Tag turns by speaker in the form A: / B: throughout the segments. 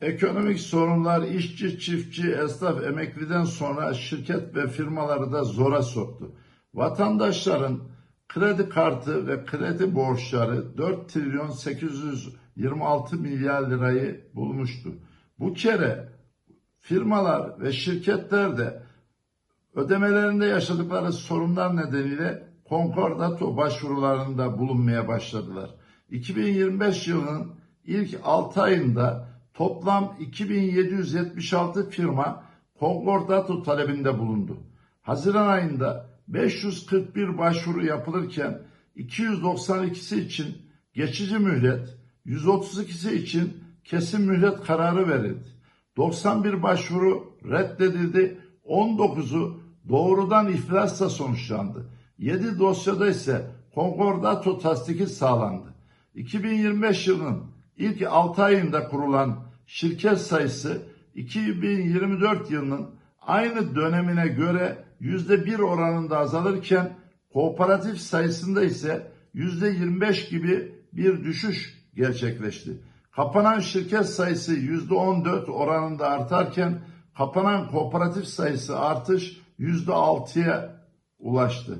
A: Ekonomik sorunlar işçi, çiftçi, esnaf, emekliden sonra şirket ve firmaları da zora soktu. Vatandaşların kredi kartı ve kredi borçları 4 trilyon 826 milyar lirayı bulmuştu. Bu kere firmalar ve şirketler de ödemelerinde yaşadıkları sorunlar nedeniyle konkordato başvurularında bulunmaya başladılar. 2025 yılının ilk 6 ayında toplam 2776 firma konkordato talebinde bulundu. Haziran ayında 541 başvuru yapılırken 292'si için geçici mühlet, 132'si için kesin mühlet kararı verildi. 91 başvuru reddedildi, 19'u doğrudan iflasla sonuçlandı. 7 dosyada ise konkordato tasdiki sağlandı. 2025 yılının ilk 6 ayında kurulan şirket sayısı 2024 yılının aynı dönemine göre %1 oranında azalırken kooperatif sayısında ise %25 gibi bir düşüş gerçekleşti. Kapanan şirket sayısı %14 oranında artarken kapanan kooperatif sayısı artış %6'ya ulaştı.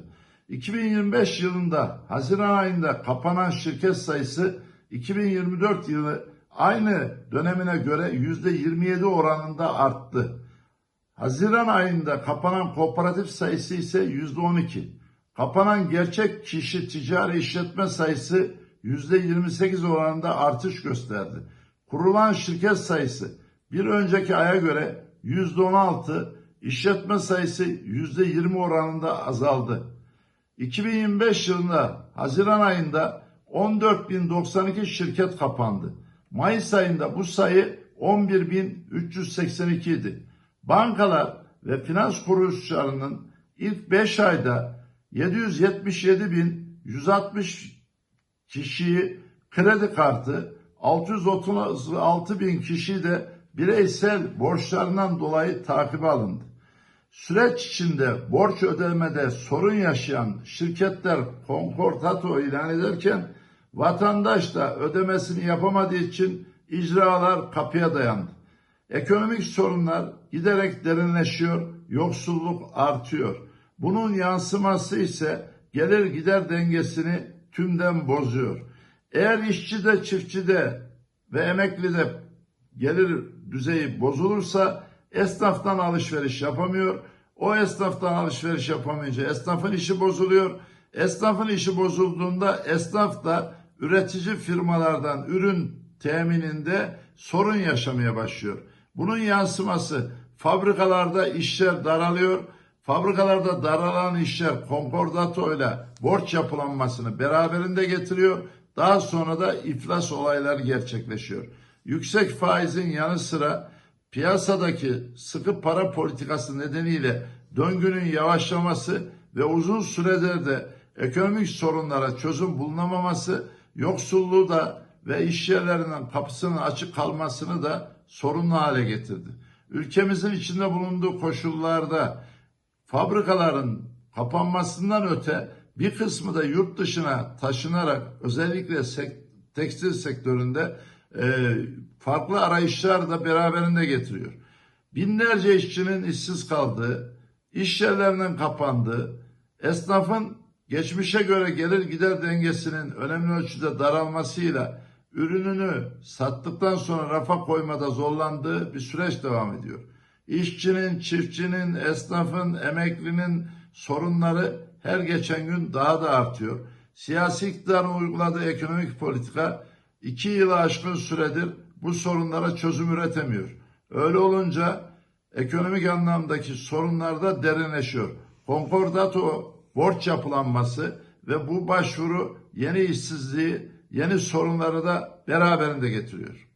A: 2025 yılında Haziran ayında kapanan şirket sayısı 2024 yılı aynı dönemine göre %27 oranında arttı. Haziran ayında kapanan kooperatif sayısı ise %12. Kapanan gerçek kişi ticari işletme sayısı %28 oranında artış gösterdi. Kurulan şirket sayısı bir önceki aya göre %16, işletme sayısı %20 oranında azaldı. 2025 yılında Haziran ayında 14.092 şirket kapandı. Mayıs ayında bu sayı 11.382 idi. Bankalar ve finans kuruluşlarının ilk 5 ayda 777.160 kişiyi kredi kartı, 636 bin kişi de bireysel borçlarından dolayı takibe alındı. Süreç içinde borç ödemede sorun yaşayan şirketler konkordato ilan ederken vatandaş da ödemesini yapamadığı için icralar kapıya dayandı. Ekonomik sorunlar giderek derinleşiyor, yoksulluk artıyor. Bunun yansıması ise gelir gider dengesini tümden bozuyor. Eğer işçi de çiftçi de ve emekli de gelir düzeyi bozulursa esnaftan alışveriş yapamıyor. O esnaftan alışveriş yapamayınca esnafın işi bozuluyor. Esnafın işi bozulduğunda esnaf da üretici firmalardan ürün temininde sorun yaşamaya başlıyor. Bunun yansıması fabrikalarda işler daralıyor. Fabrikalarda daralan işler konkordato ile borç yapılanmasını beraberinde getiriyor. Daha sonra da iflas olaylar gerçekleşiyor. Yüksek faizin yanı sıra piyasadaki sıkı para politikası nedeniyle döngünün yavaşlaması ve uzun süredir de ekonomik sorunlara çözüm bulunamaması yoksulluğu da ve iş yerlerinin kapısının açık kalmasını da sorunlu hale getirdi. Ülkemizin içinde bulunduğu koşullarda fabrikaların kapanmasından öte bir kısmı da yurt dışına taşınarak özellikle sek- tekstil sektöründe e, farklı arayışlar da beraberinde getiriyor. Binlerce işçinin işsiz kaldığı, iş yerlerinin kapandığı, esnafın geçmişe göre gelir gider dengesinin önemli ölçüde daralmasıyla ürününü sattıktan sonra rafa koymada zorlandığı bir süreç devam ediyor. İşçinin, çiftçinin, esnafın, emeklinin sorunları her geçen gün daha da artıyor. Siyasi iktidarın uyguladığı ekonomik politika iki yılı aşkın süredir bu sorunlara çözüm üretemiyor. Öyle olunca ekonomik anlamdaki sorunlar da derinleşiyor. Konkordato borç yapılanması ve bu başvuru yeni işsizliği, yeni sorunları da beraberinde getiriyor.